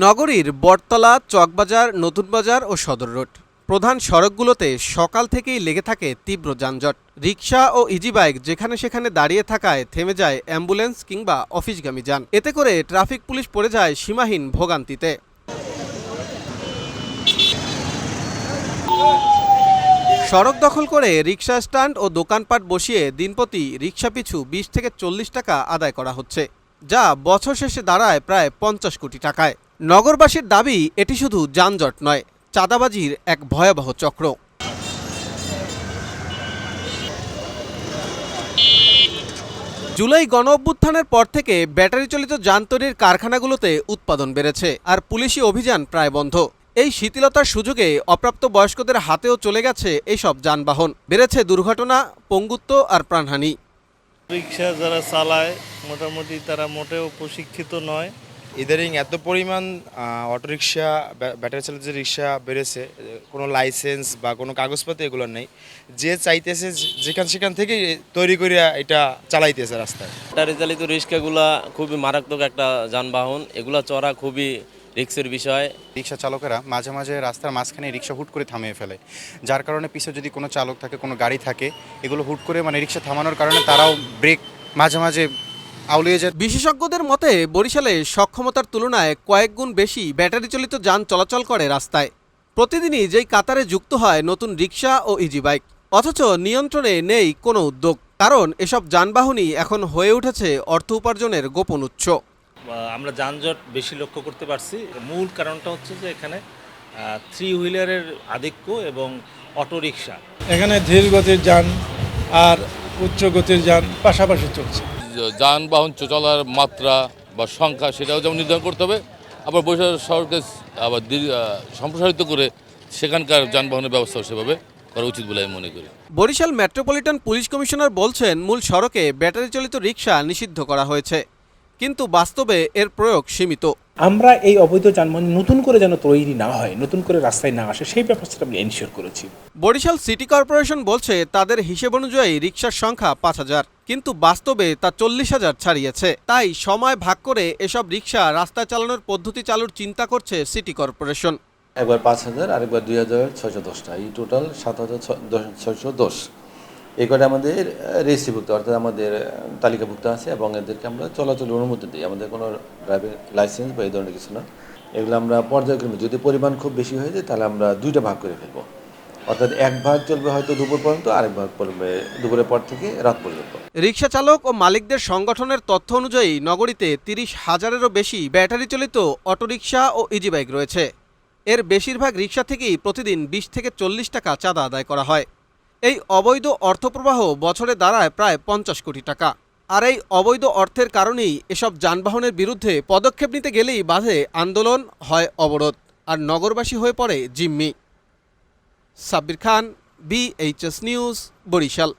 নগরীর বটতলা, চকবাজার নতুন বাজার ও সদর রোড। প্রধান সড়কগুলোতে সকাল থেকেই লেগে থাকে তীব্র যানজট। রিক্সা ও ইজি বাইক যেখানে সেখানে দাঁড়িয়ে থাকায় থেমে যায় অ্যাম্বুলেন্স কিংবা অফিসগামী যান। এতে করে ট্রাফিক পুলিশ পড়ে যায় সীমাহীন ভোগান্তিতে। সড়ক দখল করে রিক্সা স্ট্যান্ড ও দোকানপাট বসিয়ে দিনপ্রতি রিক্সা পিছু বিশ থেকে চল্লিশ টাকা আদায় করা হচ্ছে, যা বছর শেষে দাঁড়ায় প্রায় পঞ্চাশ কোটি টাকায়। নগরবাসীর দাবি, এটি শুধু যানজট নয়, চাঁদাবাজির এক ভয়াবহ চক্র। জুলাই গণ অভ্যুত্থানের পর থেকে ব্যাটারি চালিত যান তৈরির কারখানাগুলোতে উৎপাদন বেড়েছে আর পুলিশি অভিযান প্রায় বন্ধ। এই শিথিলতার সুযোগে অপ্রাপ্ত বয়স্কদের হাতেও চলে গেছে এইসব যানবাহন। বেড়েছে দুর্ঘটনা, পঙ্গুত্ব আর প্রাণহানি। রিক্সা যারা চালায়, মোটামুটি তারা মোটেও প্রশিক্ষিত নয়। ইদারিং এত পরিমাণ অটোরিকশা ব্যাটারি চালিত যে রিক্সা বেড়েছে কোনো লাইসেন্স বা কোনো কাগজপত্র এগুলো নেই যে চাইতেছে যেখান সেখান থেকে তৈরি করে এটা চালাইতেছে রাস্তায়। ব্যাটারি চালিত রিক্সাগুলা খুবই মারাত্মক একটা যানবাহন এগুলো চড়া খুবই রিক্সের বিষয়। রিক্সা চালকেরা মাঝে মাঝে রাস্তার মাঝখানে রিক্সা হুট করে থামিয়ে ফেলে যার কারণে পিছে যদি কোনো চালক থাকে কোনো গাড়ি থাকে এগুলো হুট করে মানে রিক্সা থামানোর কারণে তারাও ব্রেক মাঝে মাঝে আউলিয়ে যায় বিশেষজ্ঞদের মতে বরিশালে সক্ষমতার তুলনায় কয়েক গুণ বেশি ব্যাটারি চালিত যান চলাচল করে রাস্তায়। প্রতিদিনই যেই কাতারে যুক্ত হয় নতুন রিক্সা ও ইজি বাইক অথচ নিয়ন্ত্রণে নেই কোনো উদ্যোগ। কারণ এসব যানবাহনই এখন হয়ে উঠেছে অর্থ উপার্জনের গোপন উৎস। আমরা যানজট বেশি লক্ষ্য করতে পারছি। মূল কারণটা হচ্ছে যে এখানে থ্রি হুইলারের আধিক্য এবং অটো রিক্সা এখানে ধীর গতির যান আর উচ্চ গতির যান পাশাপাশি চলছে। যানবাহন চলার মাত্রা বা সংখ্যা সেটাও যেমন নির্ধারণ করতে হবে, আবার বরিশাল শহরকে আবার সম্প্রসারিত করে সেখানকার যানবাহনের ব্যবস্থাও সেভাবে করা উচিত বলে আমি মনে করি। বরিশাল মেট্রোপলিটন পুলিশ কমিশনার বলছেন, মূল সড়কে ব্যাটারি চালিত রিক্সা নিষিদ্ধ করা হয়েছে। কিন্তু বাস্তবে এর প্রয়োগ সীমিত। আমরা এই অবৈধ যানবাহন নতুন করে যেন তৈরি না হয় নতুন করে রাস্তায় না আসে সেই ব্যবস্থাটা আমরা এনশিওর করেছি। বরিশাল সিটি কর্পোরেশন বলছে তাদের হিসেব অনুযায়ী রিক্সার সংখ্যা পাঁচ হাজার কিন্তু বাস্তবে তা চল্লিশ হাজার ছাড়িয়েছে। তাই সময় ভাগ করে এসব রিক্সা রাস্তায় চালানোর পদ্ধতি চালুর চিন্তা করছে সিটি কর্পোরেশন। একবার পাঁচ হাজার আরেকবার দুই হাজার ছয়শো দশটা। এই টোটাল সাত হাজার ছয়শো দশ। এই কটা আমাদের রেজিস্ট্রিভুক্ত, অর্থাৎ আমাদের তালিকাভুক্ত আছে এবং এদেরকে আমরা চলাচলের অনুমতি দিই। আমাদের কোনো ড্রাইভিং লাইসেন্স বা এই ধরনের কিছু না। এগুলো আমরা পর্যায়ক্রমে যদি পরিমাণ খুব বেশি হয়ে যায়, তাহলে আমরা দুইটা ভাগ করে ফেলব। অর্থাৎ এক ভাগ চলবে হয়তো দুপুর পর্যন্ত, আরেক ভাগ পড়বে দুপুরের পর থেকে রাত পর্যন্ত। রিক্সা চালক ও মালিকদের সংগঠনের তথ্য অনুযায়ী নগরীতে তিরিশ হাজারেরও বেশি ব্যাটারি চালিত অটোরিকশা ও ইজি বাইক রয়েছে। এর বেশিরভাগ রিক্সা থেকেই প্রতিদিন বিশ থেকে চল্লিশ টাকা চাঁদা আদায় করা হয়। এই অবৈধ অর্থপ্রবাহ বছরে দাঁড়ায় প্রায় পঞ্চাশ কোটি টাকা। আর এই অবৈধ অর্থের কারণেই এসব যানবাহনের বিরুদ্ধে পদক্ষেপ নিতে গেলেই বাধে আন্দোলন, হয় অবরোধ, আর নগরবাসী হয়ে পড়ে জিম্মি। Sabbir Khan B H S news Barishal.